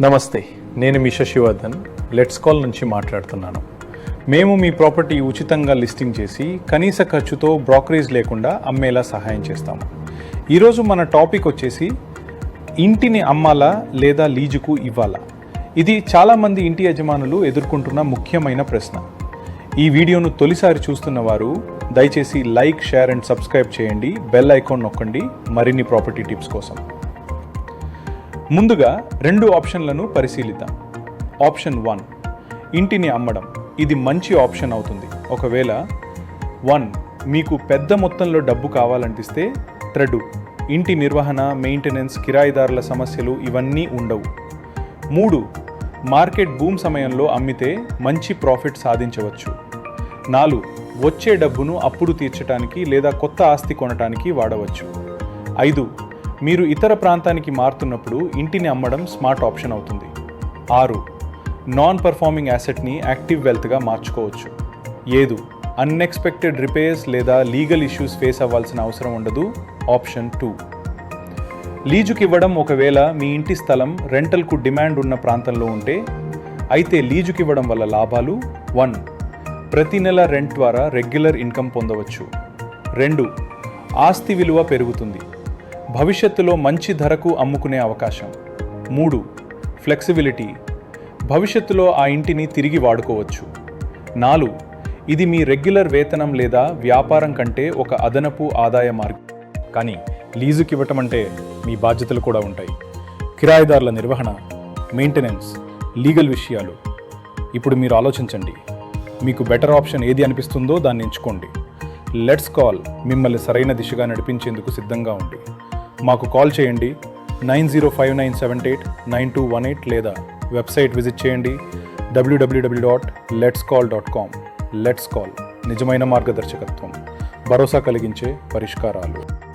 నమస్తే నేను మీ Shashivardhan. Let's call నుంచి మాట్లాడుతున్నాను. మేము మీ ప్రాపర్టీ ఉచితంగా లిస్టింగ్ చేసి కనీస ఖర్చుతో బ్రోకరేజ్ లేకుండా అమ్మేలా సహాయం చేస్తాము. ఈరోజు మన టాపిక్ వచ్చేసి ఇంటిని అమ్మాలా లేదా లీజుకు ఇవ్వాలా? ఇది చాలామంది ఇంటి యజమానులు ఎదుర్కొంటున్న ముఖ్యమైన ప్రశ్న. ఈ వీడియోను తొలిసారి చూస్తున్న వారు దయచేసి లైక్ షేర్ అండ్ సబ్స్క్రైబ్ చేయండి. బెల్ ఐకాన్ నొక్కండి. మరిన్ని ప్రాపర్టీ టిప్స్ కోసం. ముందుగా రెండు ఆప్షన్లను పరిశీలిద్దాం. ఆప్షన్ వన్ ఇంటిని అమ్మడం. ఇది మంచి ఆప్షన్ అవుతుంది. ఒకవేళ వన్ మీకు పెద్ద మొత్తంలో డబ్బు కావాలనిపిస్తే త్రెడు ఇంటి నిర్వహణ మెయింటెనెన్స్ కిరాయిదారుల సమస్యలు ఇవన్నీ ఉండవు. మూడు మార్కెట్ బూమ్ సమయంలో అమ్మితే మంచి ప్రాఫిట్ సాధించవచ్చు. నాలుగు వచ్చే డబ్బును అప్పుడు తీర్చడానికి లేదా కొత్త ఆస్తి కొనటానికి వాడవచ్చు. ఐదు మీరు ఇతర ప్రాంతానికి మారుతున్నప్పుడు ఇంటిని అమ్మడం స్మార్ట్ ఆప్షన్ అవుతుంది. ఆరు నాన్ పర్ఫార్మింగ్ యాసెట్ని యాక్టివ్ వెల్త్గా మార్చుకోవచ్చు. ఏదు అన్ఎక్స్పెక్టెడ్ రిపేర్స్ లేదా లీగల్ ఇష్యూస్ ఫేస్ అవ్వాల్సిన అవసరం ఉండదు. ఆప్షన్ టూ లీజుకి ఇవ్వడం ఒకవేళ మీ ఇంటి స్థలం రెంటల్కు డిమాండ్ ఉన్న ప్రాంతంలో ఉంటే అయితే లీజుకి ఇవ్వడం వల్ల లాభాలు. వన్ ప్రతి నెల రెంట్ ద్వారా రెగ్యులర్ ఇన్కమ్ పొందవచ్చు. రెండు ఆస్తి విలువ పెరుగుతుంది. భవిష్యత్తులో మంచి ధరకు అమ్ముకునే అవకాశం. మూడు ఫ్లెక్సిబిలిటీ. భవిష్యత్తులో ఆ ఇంటిని తిరిగి వాడుకోవచ్చు. నాలుగు ఇది మీ రెగ్యులర్ వేతనం లేదా వ్యాపారం కంటే ఒక అదనపు ఆదాయ మార్గం. కానీ లీజుకి ఇవ్వటం అంటే మీ బాధ్యతలు కూడా ఉంటాయి. కిరాయిదారుల నిర్వహణ మెయింటెనెన్స్ లీగల్ విషయాలు. ఇప్పుడు మీరు ఆలోచించండి. మీకు బెటర్ ఆప్షన్ ఏది అనిపిస్తుందో దాన్ని ఎంచుకోండి. లెట్స్ కాల్ మిమ్మల్ని సరైన దిశగా నడిపించేందుకు సిద్ధంగా ఉంది మాకు కాల్ చేయండి nine zero five nine seven eight nine two one eight లేదా వెబ్సైట్ విజిట్ చేయండి డబ్ల్యూడబ్ల్యూడబ్ల్యూ dot let's call dot com. Let's call నిజమైన మార్గదర్శకత్వం భరోసా కలిగించే పరిష్కారాలు.